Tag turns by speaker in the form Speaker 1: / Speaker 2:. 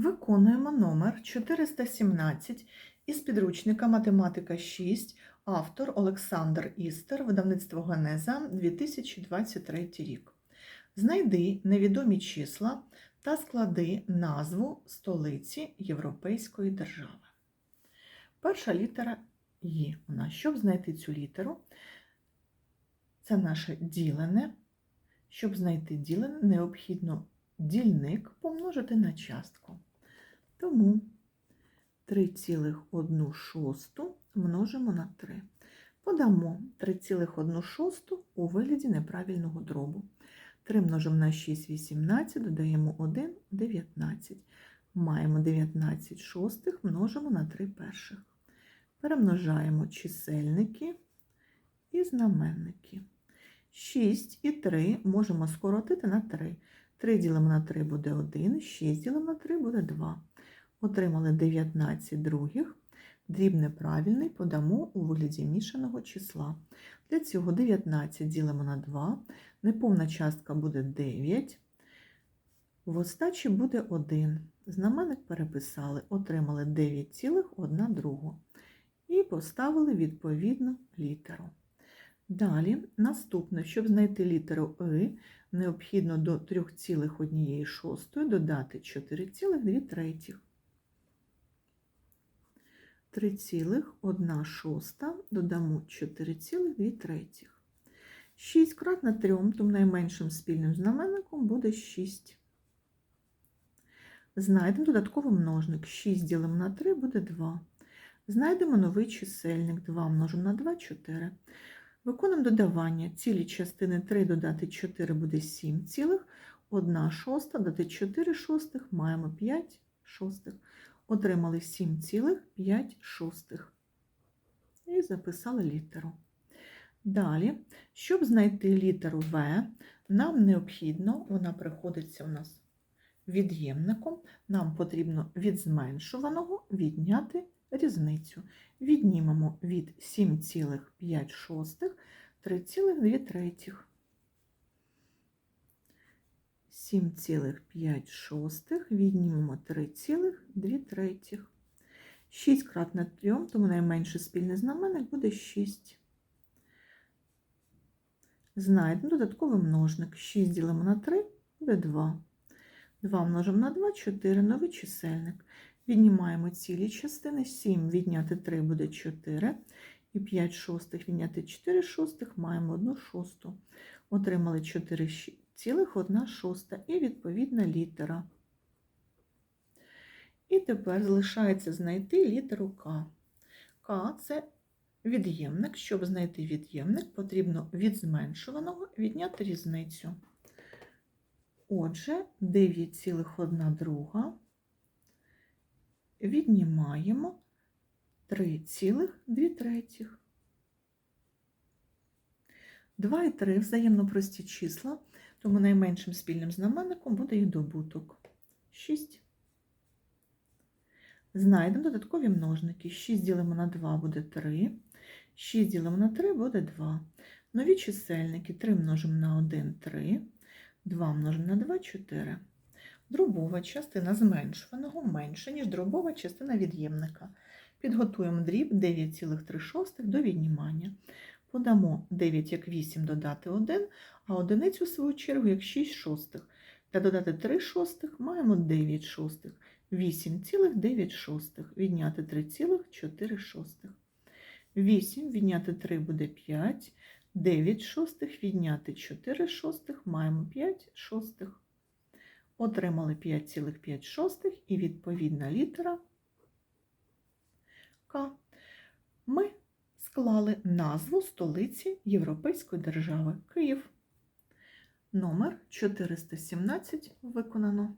Speaker 1: Виконуємо номер 417 із підручника Математика 6, автор Олександр Істер, видавництво Генеза 2023 рік. Знайди невідомі числа та склади назву столиці Європейської держави. Перша літера Є у нас. Щоб знайти цю літеру, це наше ділене. Щоб знайти ділене, необхідно дільник помножити на частку. Тому 3,1 шосту множимо на 3. Подамо 3,1 шосту у вигляді неправильного дробу. 3 множимо на 6 – 18, додаємо 1 – 19. Маємо 19 шостих, множимо на 3 перших. Перемножаємо чисельники і знаменники. 6 і 3 можемо скоротити на 3. 3 ділимо на 3 буде 1, 6 ділимо на 3 буде 2. Отримали 19 других. Дріб неправильний подамо у вигляді мішаного числа. Для цього 19 ділимо на 2, неповна частка буде 9, в остачі буде 1. Знаменник переписали, отримали 9,1 другу. І поставили відповідну літеру. Далі, наступне, щоб знайти літеру И, необхідно до 3,1 додати 4,2 третіх. 3,1 шоста додамо 4,2 третіх. 6 кратно 3, тому найменшим спільним знаменником буде 6. Знайдемо додатковий множник. 6 ділимо на 3 буде 2. Знайдемо новий чисельник. 2 множимо на 2 – 4. Виконуємо додавання. Цілі частини 3 додати 4 буде 7 цілих. 1 шоста, додати 4 шостих, маємо 5 шостих. Отримали 7,5 шостих. І записали літеру. Далі, щоб знайти літеру В, нам необхідно, вона приходиться у нас від'ємником, нам потрібно від зменшуваного відняти різницю. Віднімемо від 7,5 шостих 3,2 третіх. 7,5 шостих віднімемо 3,2 третіх. 6 кратно 3, тому найменший спільний знаменник буде 6. Знайдемо додатковий множник. 6 ділимо на 3 буде 2. 2 множимо на 2 4, новий чисельник. Віднімаємо цілі частини. 7 відняти 3 буде 4. І 5 шостих відняти 4 шостих маємо 1 шосту. Отримали 4 цілих 1 шоста і відповідна літера. І тепер залишається знайти літеру К. К це від'ємник. Щоб знайти від'ємник, потрібно від зменшуваного відняти різницю. Отже, 9,1 друга віднімаємо 3,2 третіх. 2 і 3 взаємно прості числа, тому найменшим спільним знаменником буде їх добуток 6. Знайдемо додаткові множники. 6 ділимо на 2 буде 3, 6 ділимо на 3 буде 2. Нові чисельники 3 множимо на 1 3, 2 множимо на 2 4. Дробова частина зменшуваного менше, ніж дробова частина від'ємника. Підготуємо дріб 9,3 до віднімання. Подамо 9 як 8 додати 1, а одиницю, в свою чергу, як 6 шостих. Для додати 3 шостих маємо 9 шостих. 8,9 шостих. Відняти 3,4 шостих. 8 відняти 3 буде 5. 9 шостих відняти 4 шостих маємо 5 шостих. Отримали 5,5 шостих і відповідна літера К. Ми склали назву столиці Європейської держави Київ. Номер 417 виконано.